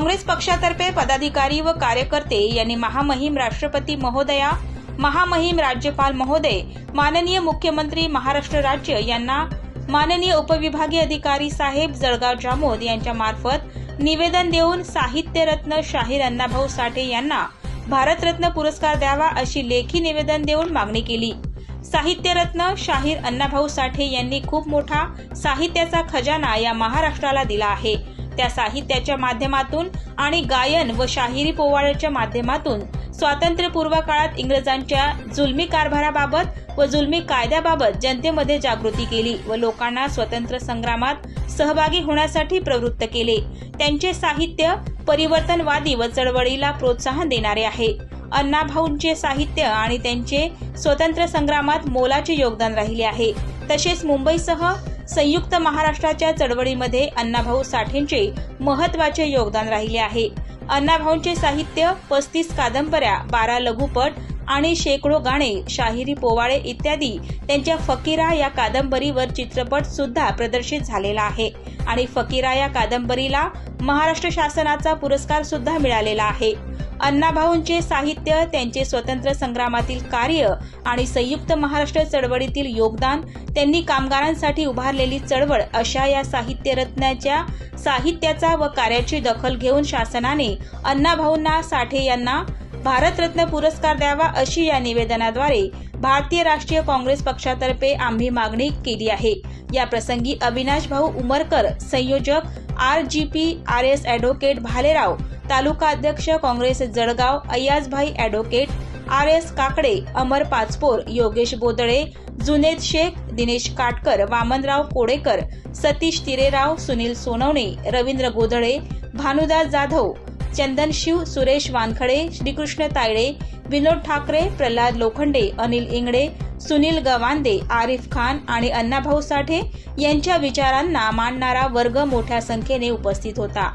काँग्रेस पक्षातर्फे पदाधिकारी व कार्यकर्ते यांनी महामहिम राष्ट्रपती महोदया महामहिम राज्यपाल महोदय माननीय मुख्यमंत्री महाराष्ट्र राज्य यांना माननीय उपविभागीय अधिकारी साहेब जळगाव जामोद यांच्या मार्फत निवेदन देऊन साहित्यरत्न शाहीर अण्णाभाऊ साठे यांना भारतरत्न पुरस्कार द्यावा अशी लेखी निवेदन देऊन मागणी केली. साहित्यरत्न शाहीर अण्णाभाऊ साठे यांनी खूप मोठा साहित्याचा खजाना या महाराष्ट्राला दिला आहे. त्या साहित्याच्या माध्यमातून आणि गायन व शाहिरी पोवाड्याच्या माध्यमातून. स्वातंत्र्यपूर्व काळात इंग्रजांच्या जुलमी कारभाराबाबत व जुलमी कायद्याबाबत जनतेमध्ये जागृती केली व लोकांना स्वतंत्र संग्रामात सहभागी होण्यासाठी प्रवृत्त केले. त्यांचे साहित्य परिवर्तनवादी व चळवळीला प्रोत्साहन देणारे आहे. अण्णाभाऊंचे साहित्य आणि त्यांचे स्वतंत्र संग्रामात मोलाचे योगदान राहिले आहे. तसेच मुंबईसह संयुक्त महाराष्ट्राच्या चळवळीमध्ये अण्णाभाऊ साठेंचे महत्त्वाचे योगदान राहिले आहे. अण्णाभाऊंचे साहित्य पस्तीस कादंबऱ्या बारा लघुपट आणि शेकडो गाणे शाहिरी पोवाळे इत्यादी त्यांच्या फकीरा या कादंबरीवर चित्रपट सुद्धा प्रदर्शित झालेला आहे. आणि फकीरा या कादंबरीला महाराष्ट्र शासनाचा पुरस्कार सुद्धा मिळालेला आहे. अण्णाभाऊंचे साहित्य त्यांचे स्वतंत्र संग्रामातील कार्य आणि संयुक्त महाराष्ट्र चळवळीतील योगदान त्यांनी कामगारांसाठी उभारलेली चळवळ अशा या साहित्यरत्नाच्या साहित्याचा व कार्याची दखल घेऊन शासनाने अण्णाभाऊंना साठे यांना भारतरत्न पुरस्कार द्यावा अशी या निवेदनाद्वारे भारतीय राष्ट्रीय काँग्रेस पक्षातर्फे आम्ही मागणी केली आहे. या प्रसंगी अविनाश भाऊ उमरकर संयोजक R G P R S advocate Bhalerao तालुका अध्यक्ष Congress Jalgaon Ayyajbhai advocate R S Kakde Amar Pachpor Yogesh Bodale Junaid Shaikh Dinesh Katkar Vamanrao Kodekar Satish Tirerao Sunil Sonawane Ravindra Godhale Bhanudas Jadhav Chandan Shiv Suresh Wankhede Shrikrishna Tayde Vinod Thackeray Pralhad Lokhande Anil Ingade Sunil Gawande Arif Khan आणि अण्णाभाऊ साठे यांच्या विचारांना मांडणारा वर्ग मोठ्या संख्येने उपस्थित होता.